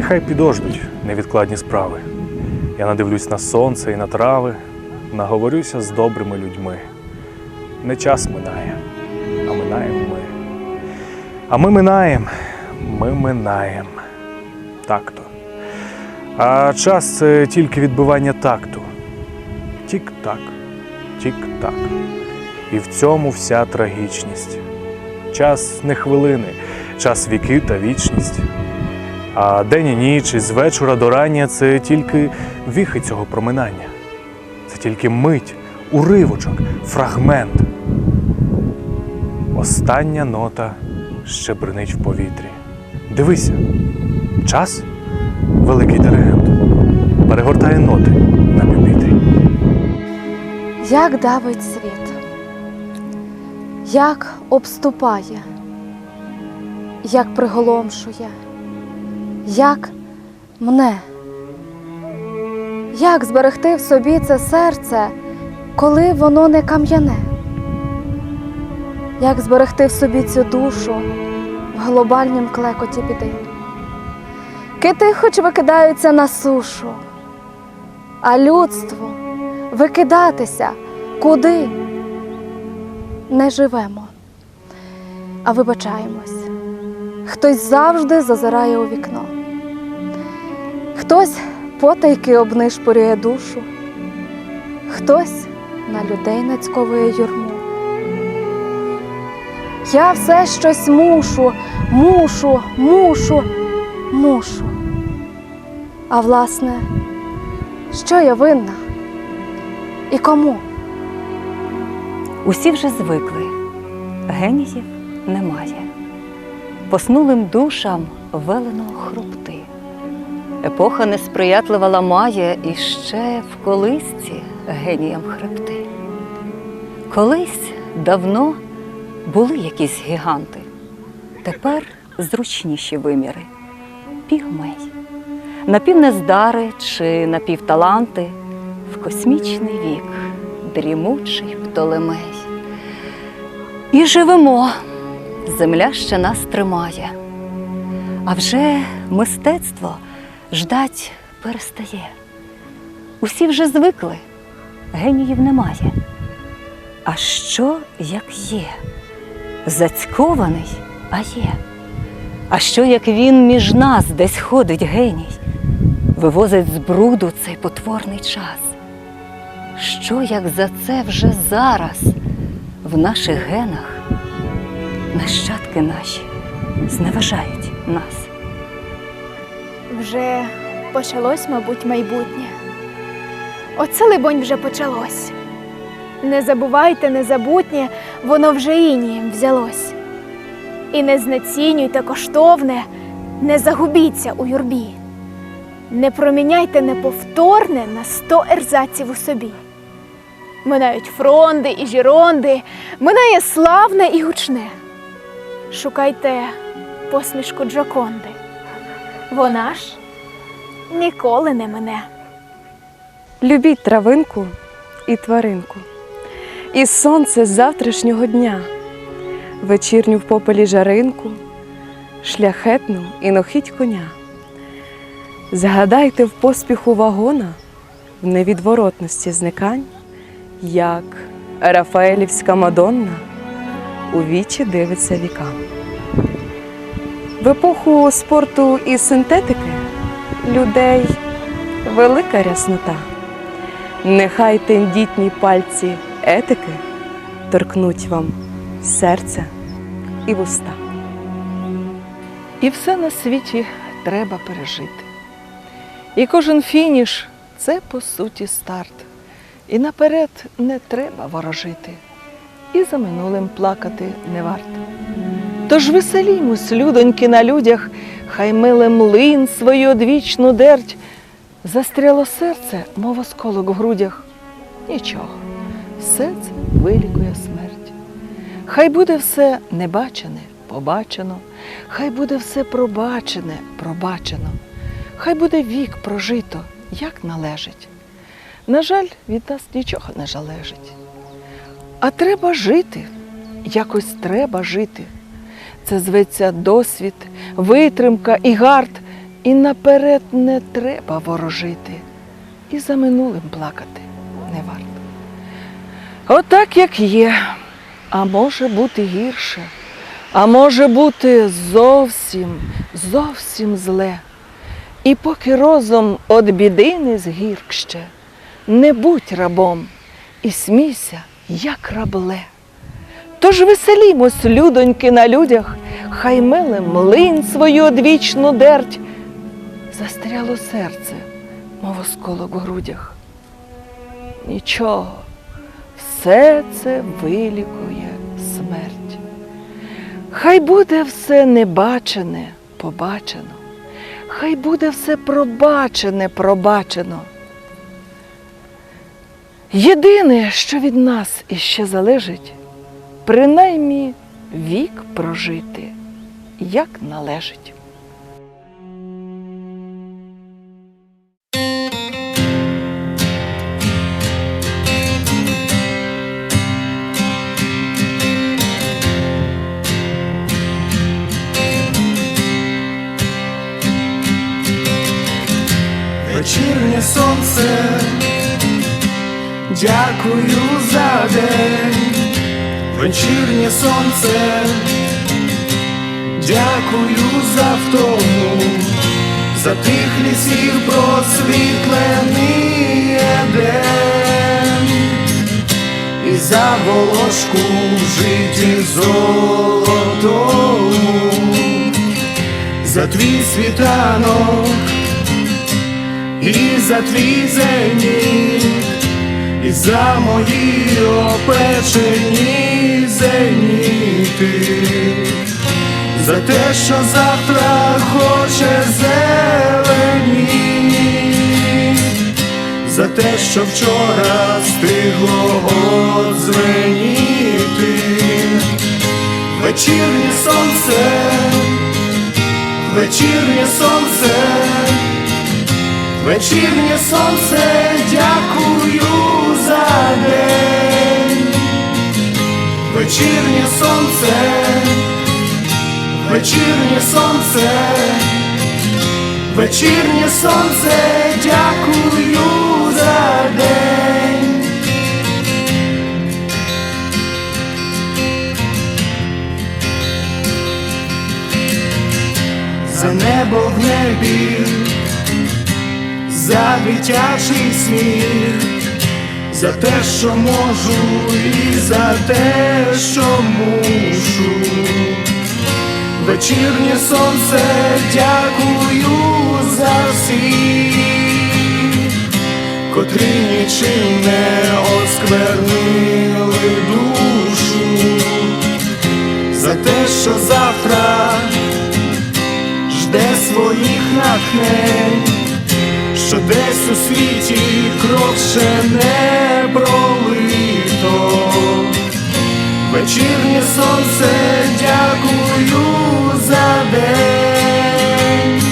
Нехай підождуть невідкладні справи. Я надивлюсь на сонце і на трави, наговорюся з добрими людьми. Не час минає, а минаємо ми. А ми минаєм, ми минаєм. Так-то. А час це тільки відбивання такту. Тік-так, тік-так. І в цьому вся трагічність. Час не хвилини, час віки та вічність. А день і ніч із вечора до рання це тільки віхи цього проминання. Це тільки мить, уривочок, фрагмент. Остання нота ще бринить в повітрі. Дивися, час, великий диригент, перегортає ноти на пюпітрі. Як давить світ, як обступає, як приголомшує, як мне. Як зберегти в собі це серце, коли воно не кам'яне? Як зберегти в собі цю душу в глобальнім клекоті біди? Кити хоч викидаються на сушу, а людство викидатися куди не живемо, а вибачаємось. Хтось завжди зазирає у вікно, хтось потайки обнишпорює душу, хтось на людей нацьковує юрму. Я все щось мушу, мушу, мушу, мушу. А власне, що я винна? І кому? Усі вже звикли, геніїв немає. Поснулим душам велено хрупти. Епоха несприятлива ламає і ще в колисці геніям хребти. Колись давно були якісь гіганти, тепер зручніші виміри. Пігмей, напівнездари чи напівталанти в космічний вік, дрімучий Птолемей. І живемо, земля ще нас тримає. А вже мистецтво ждать перестає. Усі вже звикли, геніїв немає. А що як є? Зацькований, а є. А що як він між нас десь ходить геній, вивозить з бруду цей потворний час? Що як за це вже зараз в наших генах нащадки наші зневажають нас? Вже почалось, мабуть, майбутнє. Оце, либонь, вже почалось. Не забувайте незабутнє, воно вже інієм взялось. І не знецінюйте коштовне, не загубіться у юрбі. Не проміняйте неповторне на сто ерзаців у собі. Минають фронди і жіронди, минає славне і гучне. Шукайте посмішку Джоконди. Вона ж ніколи не мене. Любіть травинку і тваринку, і сонце завтрашнього дня, вечірню в попелі жаринку, шляхетну і нохіть коня. Згадайте в поспіху вагона, в невідворотності зникань, як Рафаелівська Мадонна у вічі дивиться вікам. В епоху спорту і синтетики людей велика ряснота. Нехай тендітні пальці етики торкнуть вам серце і вуста. І все на світі треба пережити. І кожен фініш це по суті старт. І наперед не треба ворожити, і за минулим плакати не варто. Тож веселімось, людоньки на людях, хай миле млин свою одвічну дерть. Застряло серце, мов осколок в грудях. Нічого, все це вилікує смерть. Хай буде все небачене, побачено, хай буде все пробачене, пробачено, хай буде вік прожито, як належить. На жаль, від нас нічого не залежить. А треба жити, якось треба жити. Це зветься досвід, витримка і гард, І наперед не треба ворожити, і за минулим плакати не варто. Отак, як є, а може бути гірше, а може бути зовсім, зовсім зле. І поки розум од біди не згірк ще, не будь рабом і смійся, як рабле. Тож веселімось, людоньки, на людях, хай меле млин свою одвічну дерть. Застряло серце, мов осколок в грудях. Нічого, все це вилікує смерть. Хай буде все небачене, побачено, хай буде все пробачене, пробачено. Єдине, що від нас іще залежить, принаймні вік прожити, як належить. Вечірнє сонце, дякую за день, вечірнє сонце, дякую за втому, за тих лісів просвітлений Едем, і за волошку в житті золотому, за твій світанок і за твій зеніт, за мої опечені зеніти, за те, що завтра хоче зелені, за те, що вчора стигло одзвеніти, вечірнє сонце, вечірнє сонце. Вечірнє сонце, дякую день. Вечірнє сонце, вечірнє сонце, вечірнє сонце, дякую за день. За небо в небі за дитячий сміх, за те, що можу, і за те, що мушу. Вечірнє сонце, дякую за всіх, котрі нічим не осквернили душу, за те, що завтра жде своїх натхнень що десь у світі кров ще не пролито. Вечірнє сонце, дякую за день,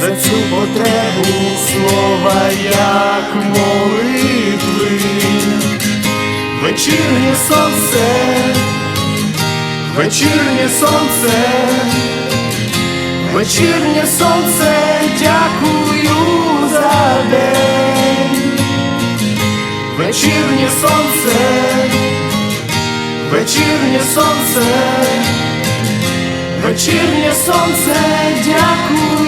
за цю потребу слова, як молитви. Вечірнє сонце, вечірнє сонце. Вечірнє сонце, дякую день. Вечірнє сонце, вечірнє сонце, вечірнє сонце, дякую